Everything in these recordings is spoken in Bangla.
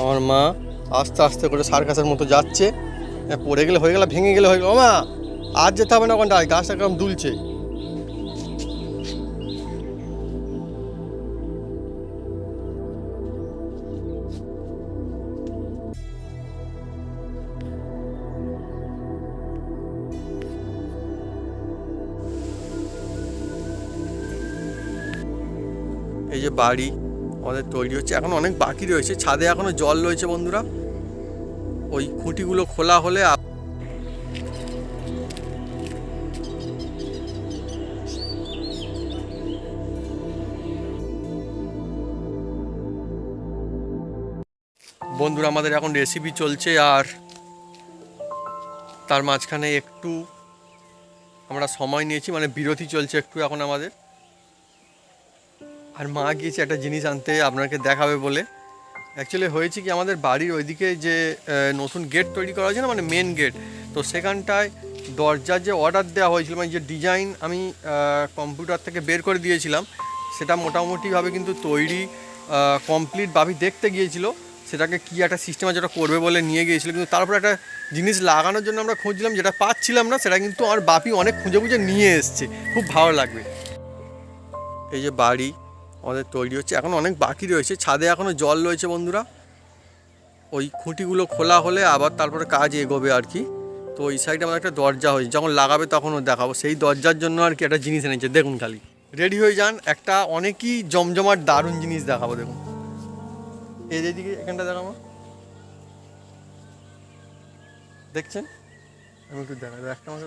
আমার মা আস্তে আস্তে করে সার্কাসের মতো যাচ্ছে। পড়ে গেলে হয়ে গেল, ভেঙে গেলে হয়ে গেল। মা আর যেতে হবে না ওখানটায় গাছটা কেমন দুলছে। এই যে বাড়ি আমাদের তৈরি হচ্ছে। এখন অনেক বাকি রয়েছে। ছাদে এখনও জল রয়েছে বন্ধুরা। ওই খুঁটিগুলো খোলা হলে বন্ধুরা, আমাদের এখন রেসিপি চলছে আর তার মাঝখানে একটু আমরা সময় নিয়েছি মানে বিরতি চলছে একটু এখন আমাদের। আর মা গিয়েছে একটা জিনিস আনতে, আপনাকে দেখাবে বলে। অ্যাকচুয়ালি হয়েছে কি, আমাদের বাড়ির ওইদিকে যে নতুন গেট তৈরি করা হয়েছে না মানে মেন গেট তো সেখানটায় দরজার যে অর্ডার দেওয়া হয়েছিল মানে যে ডিজাইন আমি কম্পিউটার থেকে বের করে দিয়েছিলাম, সেটা মোটামুটিভাবে কিন্তু তৈরি কমপ্লিট ভাবি দেখতে গিয়েছিল, সেটাকে কি একটা সিস্টেমে যেটা করবে বলে নিয়ে গিয়েছিল, কিন্তু তারপর একটা জিনিস লাগানোর জন্য আমরা খুঁজছিলাম, যেটা পাচ্ছিলাম না, সেটা কিন্তু আমার বাপি অনেক খুঁজে খুঁজে নিয়ে এসছে, খুব ভালো লাগবে। এই যে বাড়ি আমাদের তৈরি হচ্ছে। এখন অনেক বাকি রয়েছে। ছাদে এখনও জল রয়েছে বন্ধুরা। ওই খুঁটিগুলো খোলা হলে আবার তারপরে কাজ এগোবে আর কি। তো ওই সাইডে আমার একটা দরজা হয়েছে। যখন লাগাবে তখনও দেখাবো। সেই দরজার জন্য আর কি একটা জিনিস এনেছে। দেখুন খালি। রেডি হয়ে যান। একটা অনেকই জমজমাট দারুণ জিনিস দেখাবো, দেখুন। এই যে দিকে এখানটা দেখাবো। দেখছেন? আমি একটু দেখা একটা আমাকে।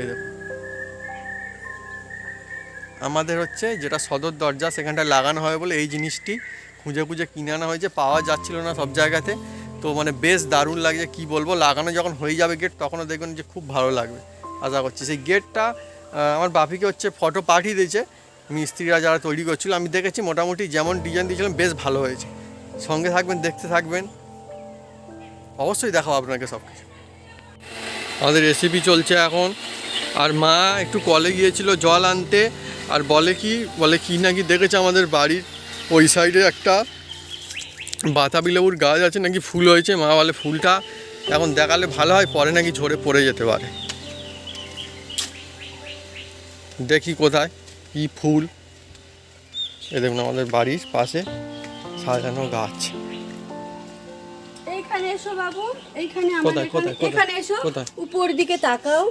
এই দেখুন। আমাদের হচ্ছে যেটা সদর দরজা, সেখানটায় লাগানো হয় বলে এই জিনিসটি খুঁজে খুঁজে কিনে আনা হয়েছে। পাওয়া যাচ্ছিল না সব জায়গাতে। তো মানে বেশ দারুণ লাগছে, কি বলব? লাগানো যখন হয়ে যাবে গেট তখনও দেখবেন যে খুব ভালো লাগবে। আশা করছি সেই গেটটা আমার বাপিকে হচ্ছে ফটো পাঠিয়ে দিয়েছে। মিস্ত্রিরা যারা তৈরি করছিল, আমি দেখেছি মোটামুটি যেমন ডিজাইন দিয়েছিলাম, বেশ ভালো হয়েছে। সঙ্গে থাকবেন, দেখতে থাকবেন। অবশ্যই দেখাবো আপনাকে সব কিছু আমাদের রেসিপি চলছে এখন। আর মা একটু কলে গিয়েছিল জল আনতে। আর বলে কি বলে কি নাকি দেখেছে আমাদের বাড়ির ওই সাইডে একটা বাতাবি লেবুর গাছ আছে নাকি ফুল হয়েছে মা বলে ফুলটা এখন দেখালে ভালো হয় পরে নাকি ঝরে পড়ে যেতে পারে দেখি কোথায় কি ফুল এ দেখুন আমাদের বাড়ির পাশে সাজানো গাছ এইখানে এসো বাবু এইখানে কোথায়, আমাদের কোথায়, কোথায়? এখানে এসো কোথায়? উপর দিকে তাকাও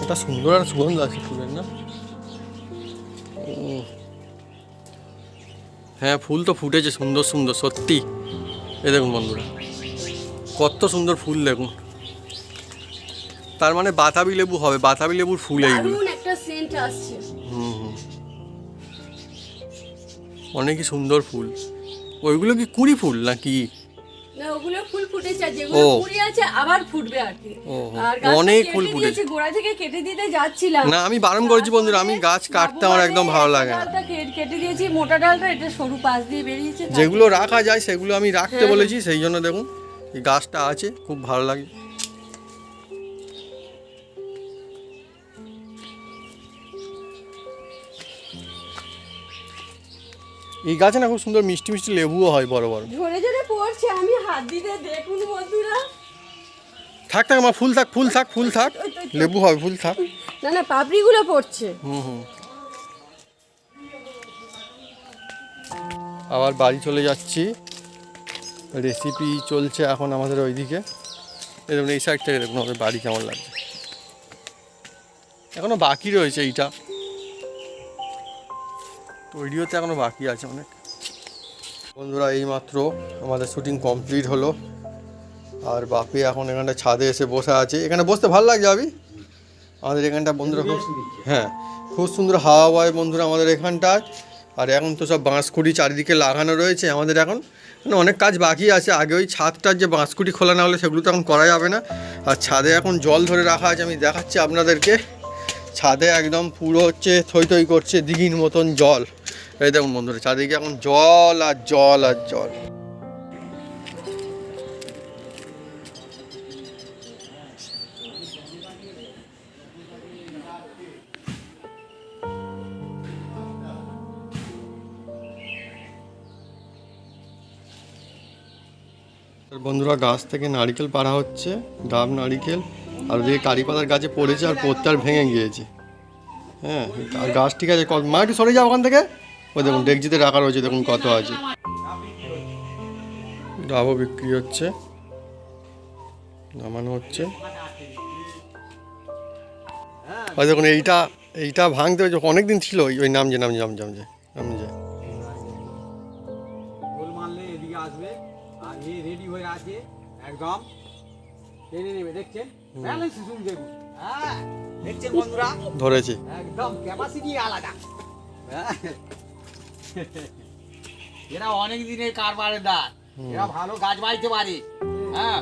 ওটা সুন্দর আর সুগন্ধ আছে ফুলের না। হ্যাঁ ফুল তো ফুটেছে সুন্দর সুন্দর সত্যি। এ দেখুন বন্ধুরা কত সুন্দর ফুল দেখুন। তার মানে বাতাবি লেবু হবে বাতাবি লেবুর ফুল এইগুলো। অনেকই সুন্দর ফুল। ওইগুলো কি কুড়ি ফুল নাকি? না ওগুলো ফুল ফুটেছে যেগুলো। কুড়ি আছে আবার ফুটবে আর কি। আর অনেক ফুল ফুটেছে। গোড়া থেকে কেটে দিতে যাচ্ছিলাম না আমি বারণ করেছি বন্ধুরা আমি গাছ কাটতে আমার একদম ভালো লাগে না কেটে দিয়েছি মোটা ডালটা এটা সরু পাশ দিয়ে বেরিয়েছে যেগুলো রাখা যায় সেগুলো আমি রাখতে হ্যাঁ। বলেছি সেই জন্য দেখুন এই গাছটা আছে খুব ভালো লাগে এই গাছে না খুব সুন্দর মিষ্টি মিষ্টি লেবুও হয় বড় বড়। ঝরে ঝরে পড়ছে আমি হাত দিতে দেখুন বন্ধুরা। থাক থাক আমার ফুল থাক ফুল থাক ফুল থাক। লেবু হবে ফুল থাক। না না পাপড়িগুলো পড়ছে। হুম হুম। আবার বাড়ি চলে যাচ্ছি। রেসিপি চলছে এখন আমাদের ওইদিকে। দেখুন এই সাইড থেকে দেখুন আমাদের বাড়ি কেমন লাগছে। এখনও বাকি রয়েছে এইটা। তৈরি হতে এখনও বাকি আছে অনেক। বন্ধুরা, এইমাত্র আমাদের শুটিং কমপ্লিট হলো। আর বাপি এখন এখানটা ছাদে এসে বসে আছে। এখানে বসতে ভালো লাগছে আবি আমাদের এখানটা বন্ধুরা খুব হ্যাঁ খুব সুন্দর হাওয়া বয় বন্ধুরা আমাদের এখানটায়। আর এখন তো সব বাঁশকুড়ি চারিদিকে লাগানো রয়েছে আমাদের এখন। মানে অনেক কাজ বাকি আছে। আগে ওই ছাদটার যে বাঁশকুড়ি খোলা না হলে সেগুলো তো এখন করা যাবে না। আর ছাদে এখন জল ধরে রাখা আছে, আমি দেখাচ্ছি আপনাদেরকে। ছাদে একদম পুরো হচ্ছে থই থই করছে দিঘির মতন জল। এই দেখুন বন্ধুরা, চারিদিকে এখন জল আর জল আর জল। বন্ধুরা, গাছ থেকে নারকেল পাড়া হচ্ছে, ডাব, নারকেল। আর ওদিকে কারি পাতার গাছে পড়েছে আর পড়তে আর ভেঙে গিয়েছে। হ্যাঁ আর গাছ ঠিক আছে। মা একটু সরে যাও ওখান থেকে। ওই দেখুন, ডেকজিতে রাখা রয়েছে, দেখুন কত আছে। ডাবও বিক্রি হচ্ছে। নামানো হচ্ছে। ওই দেখুন, এইটা এইটা ভাঙতে হয়েছে অনেক দিন ছিল, ওই- ওই নামছে নামছে নামছে নামছে নামছে গোল মারলে এদিকে আসবে, আর রেডি হয়ে আছে, একদম। টেনে নেবে, দেখছেন? হ্যাঁ দেখছেন বন্ধুরা? ধরেছে। একদম ক্যাপাসিটি আলাদা। হ্যাঁ। এরা অনেক দিনের কারবারের দাঁত। এরা ভালো গাছ বাইতে পারে হ্যাঁ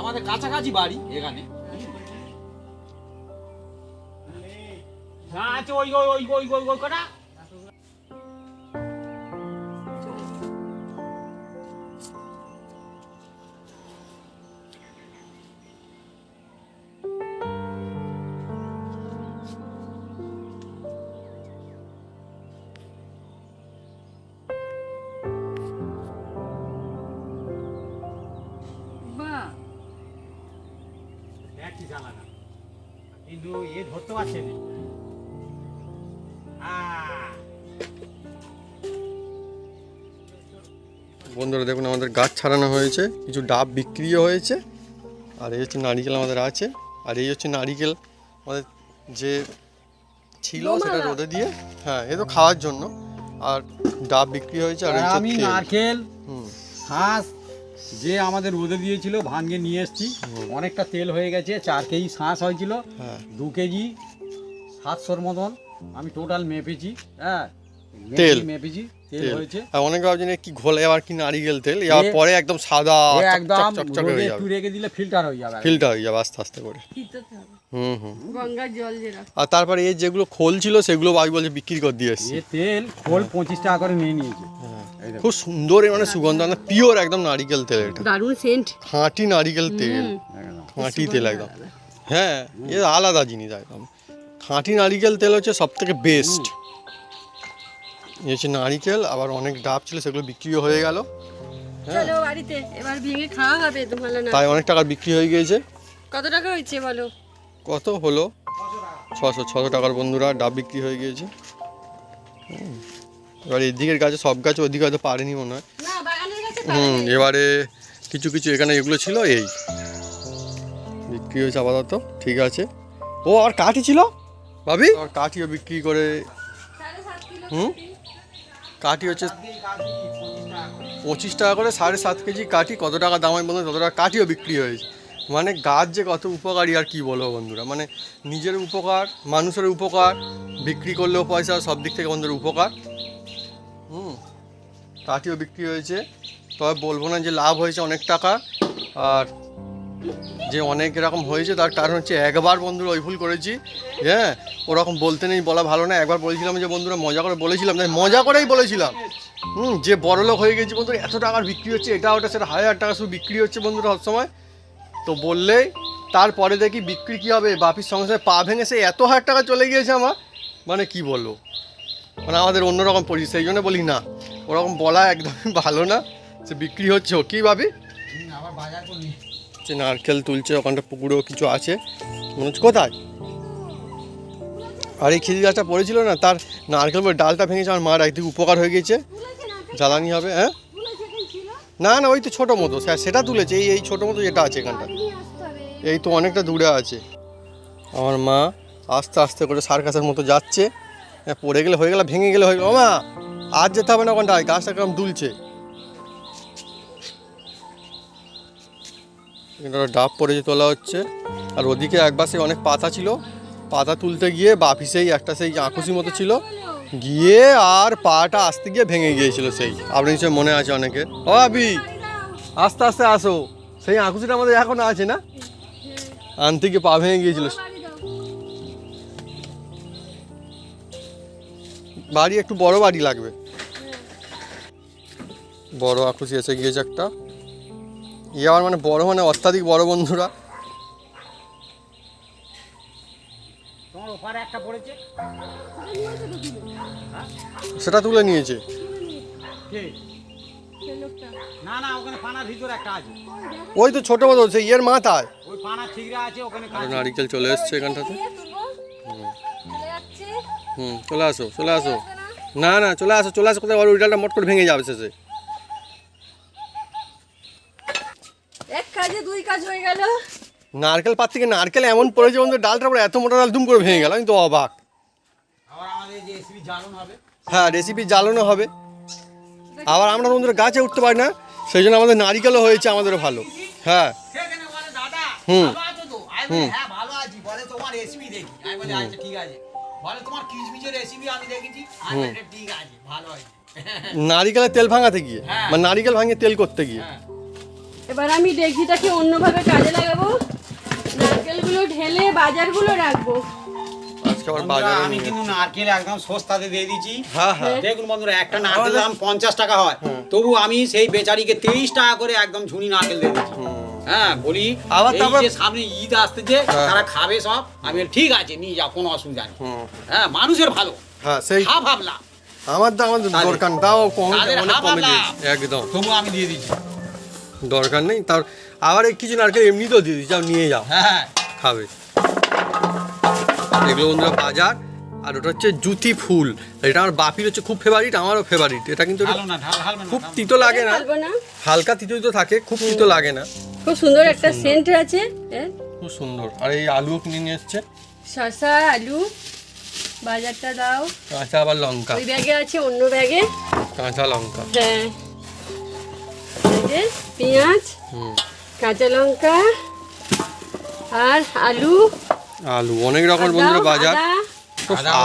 আমাদের কাছাকাছি বাড়ি এখানে। হ্যাঁ আছে ওই ওই ওই ওই ওই ওই কটা? কিন্তু এ ধরতে পারছে না। বন্ধুরা দেখুন আমাদের গাছ ছাড়ানো হয়েছে কিছু ডাব বিক্রিও হয়েছে আর এই হচ্ছে নারিকেল আমাদের আছে আর এই হচ্ছে নারিকেল আমাদের যে ছিল সেটা রোদে দিয়ে হ্যাঁ এ তো খাওয়ার জন্য আর ডাব বিক্রি হয়েছে আর আমি নারকেল হুম। শাঁস যে আমাদের রোদে দিয়েছিল ভাঙ্গে নিয়ে এসেছি। অনেকটা তেল হয়ে গেছে চার কেজি শাঁস হয়েছিল হ্যাঁ। দু কেজি সাতশোর মতন আমি টোটাল মেপেছি হ্যাঁ। তেল। মেপেছি তেল হয়েছে। আর অনেকে ভাবছেন কি ঘোলে আবার কি নারিকেল তেল? পরে একদম সাদা একদম চকচকে রোদে একটু রেখে দিলে ফিল্টার হয়ে যাবে। ফিল্টার হয়ে যাবে আস্তে আস্তে করে। হুম হুম। জল আর তারপরে এই যেগুলো খোল ছিল সেগুলো বলছে বিক্রি করে দিয়ে এসছি। তেল খোল পঁচিশ টাকা করে নিয়ে নিয়েছে। হ্যাঁ। খুব সুন্দর মানে সুগন্ধ পিওর একদম নারিকেল তেল এটা। দারুণ সেন্ট খাঁটি নারিকেল তেল। একদম। খাঁটি তেল একদম। হ্যাঁ এ আলাদা জিনিস একদম। খাঁটি নারিকেল তেল হচ্ছে সব থেকে বেস্ট এই হচ্ছে নারিকেল আবার অনেক ডাব ছিল সেগুলো বিক্রিও হয়ে গেল। চলো বাড়িতে এবার ভেঙে খাওয়া হবে তোমার না। তাই অনেক টাকার বিক্রি হয়ে গিয়েছে। কত টাকা হয়েছে বলো? কত হলো? ছশো ছশো টাকার বন্ধুরা ডাব বিক্রি হয়ে গিয়েছে। হুম। এবার এদিকের গাছে সব গাছ ওদিকে হয়তো পারেনি মনে হয়। না বাগানের কাছে হুম এবারে কিছু কিছু এখানে এগুলো ছিল এই। বিক্রি হয়েছে আপাতত ঠিক আছে। ও আর কাঠি ছিল? ভাবি? আর কাঠিও বিক্রি করে হুম? কাঠি। হচ্ছে পঁচিশ টাকা করে সাড়ে সাত কেজি কাঠি কত টাকা দাম হয় বন্ধু তত টাকা কাঠিও বিক্রি হয়েছে। মানে গাছ যে কত উপকারী আর কি বলব বন্ধুরা? মানে নিজের উপকার মানুষের উপকার বিক্রি করলেও পয়সা সব দিক থেকে বন্ধুর উপকার। কাঠিও বিক্রি হয়েছে। তবে বলব না যে লাভ হয়েছে অনেক টাকা। আর যে অনেক এরকম হয়েছে, তার কারণ হচ্ছে একবার বন্ধুরা ওই ভুল করেছি। হ্যাঁ ওরকম বলতে নেই, বলা ভালো না। একবার বলেছিলাম যে, বন্ধুরা, মজা করে বলেছিলাম। তাই মজা করেই বলেছিলাম। হুম, যে বড়লোক হয়ে গেছি বন্ধুরা, এত টাকার বিক্রি হচ্ছে, এটা ওটা সেটা হাজার টাকা শুধু বিক্রি হচ্ছে বন্ধুরা সবসময়। তো বললেই, তারপরে দেখি বিক্রি কী হবে, বাপির সঙ্গে সঙ্গে পা ভেঙে সে এত হাজার টাকা চলে গিয়েছে আমার। মানে কি বলব? মানে আমাদের অন্যরকম পরিস্থিতি, সেই জন্য বলি না। ওরকম বলা একদমই ভালো না সে বিক্রি হচ্ছে ও। কী ভাবি? নারকেল তুলছে ওখানটা পুকুরেও কিছু আছে। মনে হচ্ছে কোথায়? আর এই খিরি গাছটা পড়েছিল না তার নারকেল ডালটা ভেঙেছে আমার মার একদিকে উপকার হয়ে গেছে জ্বালানি হবে হ্যাঁ? না না ওই তো ছোটো মতো সে- সেটা তুলেছে এই এই ছোটো মতো যেটা আছে এখানটা। এই তো অনেকটা দূরে আছে। আমার মা আস্তে আস্তে করে সার্কাসের মতো যাচ্ছে। হ্যাঁ, পড়ে গেলে হয়ে গেলে ভেঙে গেলে হয়ে গেল। মা! আজ যেতে হবে না ওখানটায় গাছটা কেমন দুলছে। ডাব পড়েছে তোলা হচ্ছে। আর ওদিকে একবার সেই অনেক পাতা ছিল। পাতা তুলতে গিয়ে বাপি সেই একটা সেই আঁকুশি মতো ছিল। গিয়ে আর পাটা আসতে গিয়ে ভেঙে গিয়েছিল সেই। আপনি নিশ্চয়ই মনে আছে অনেকে ও আবি আস্তে আস্তে আসো। সেই আঁকুশিটা আমাদের এখনও আছে না? আনতে গিয়ে পা ভেঙে গিয়েছিল। বাড়ি একটু বড় বাড়ি লাগবে। বড় আঁকুশি এসে গিয়েছে একটা ইয়ে আমার মানে বড় মানে অত্যাধিক বড় বন্ধুরা। সেটা তুলে নিয়েছে। কে? সে লোকটা না না ওখানে পানার ভিতরে একটা আছে। ওই তো ছোট মতো সেই ইয়ের মাথায়। নারিকেল চলে এসছে এখানটাতে। হুম। চলে আসো চলে আসো। না? না চলে আসো চলে আসো কোথায় ওই ডালটা মট করে ভেঙে যাবে শেষে। কাজে দুই কাজ হয়ে গেল। নারকেল পাত থেকে নারকেল এমন পড়েছে বন্ধু ডালটা পরে এত মোটা ডাল দুম করে ভেঙে গেল আমি তো অবাক। আবার আমাদের যে এসবি জ্বালন হবে। হ্যাঁ রেসিপি জ্বালানো হবে। আবার আমরা বন্ধুরা গাছে উঠতে পারি না সেই জন্য আমাদের নারিকেলও হয়েছে আমাদেরও ভালো। হ্যাঁ। হুম। বলি, হ্যাঁ আচ্ছা নারিকেলের তেল ভাঙাতে গিয়ে হ্যাঁ। মানে নারিকেল ভাঙিয়ে তেল করতে গিয়ে। হ্যাঁ। এবার আমি ডেকচিটাকে অন্যভাবে কাজে লাগাবো। নারকেলগুলো ঢেলে বাজারগুলো রাখব। আমি কিন্তু নারকেল একদম সস্তাতে দিয়ে দিচ্ছি হ্যাঁ হ্যাঁ। দেখুন বন্ধুরা একটা নারকেল দাম পঞ্চাশ টাকা হয়। তবু আমি সেই বেচারিকে তেইশ টাকা করে একদম ঝুনি নারকেল দিয়ে দিচ্ছি হ্যাঁ বলি আবার তারপর- সামনে ঈদ আসতেছে হ্যাঁ। তারা খাবে সব। আমি ঠিক আছে নিয়ে যাও কোনো অসুবিধা নেই। হ্যাঁ মানুষের ভালো। হ্যাঁ সেই খা ভাবলাম আমার তো আমাদের দরকার তাও কম একদম। তবু আমি দিয়ে দিচ্ছি দরকার নেই। তার আবার কিছু নারকেল এমনিতেও দিয়ে দিই। যাও নিয়ে যাও। হ্যাঁ। খাবে। এগুলো বন্ধুরা বাজার আর ওটা হচ্ছে জুতি ফুল। এটা আমার বাপির হচ্ছে খুব ফেভারিট আমারও ফেভারিট এটা কিন্তু ভালো না ঢাল ঢালবে না খুব তিতো লাগে না। হালকা তিতো তিতো থাকে খুব তিতো লাগে না। খুব সুন্দর একটা সেন্ট আছে এ, খুব সুন্দর। আর এই আলুও কিনে নিয়ে এসছে। শসা আলু। বাজারটা দাও। কাঁচা আবার লঙ্কা। ওই ব্যাগে আছে অন্য ব্যাগে। কাঁচা লঙ্কা। হ্যাঁ। পেঁয়াজ কাঁচা লঙ্কা আর আলু। আলু অনেক রকমের আদা, বন্ধুরা বাজার।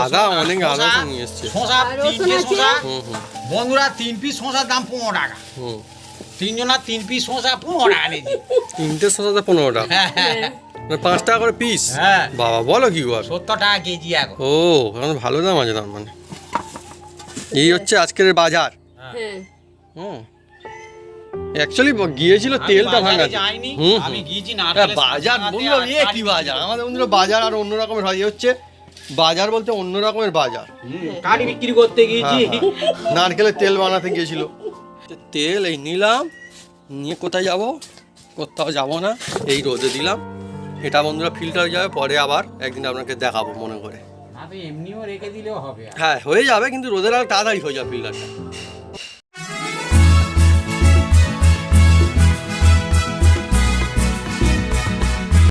আদা, অনেক আদা নিয়ে এসছে। বন্ধুরা তিন পিস শসার দাম পনেরো টাকা। হুম। তিনজনা তিন পিস শসা পনেরো টাকা নিয়েছি। তিনটে শসাতে পনেরো টাকা। হ্যাঁ হ্যাঁ। হ্যাঁ। মানে পাঁচ টাকা করে পিস হ্যাঁ। বাবা বলো কি গো সত্তর টাকা কেজি এখন। ও এখন ভালো দাম আছে তার মানে। এই হচ্ছে আজকের বাজার। হ্যাঁ। হুম। অ্যাকচুয়ালি গিয়েছিল তেলটা ভাঙা হুম আমি গিয়েছি বাজার সাথে বন্ধুরা ইয়ে কি বাজার? আমাদের বন্ধুরা বাজার আর অন্য রকমের হয়। হচ্ছে বাজার বলতে অন্য রকমের বাজার। হুম, বিক্রি করতে গিয়েছি। হ্যাঁ, হ্যাঁ। নারকেলের তেল বানাতে গিয়েছিল। তেল এই নিলাম নিয়ে কোথায় যাব? কোথাও যাব না। এই রোদে দিলাম। এটা বন্ধুরা ফিল্টার হয়ে যাবে পরে আবার একদিন আপনাকে দেখাবো মনে করে। এমনিও রেখে দিলেও হবে হ্যাঁ হয়ে যাবে কিন্তু রোদের আর তাড়াতাড়ি হয়ে যাবে ফিল্টারটা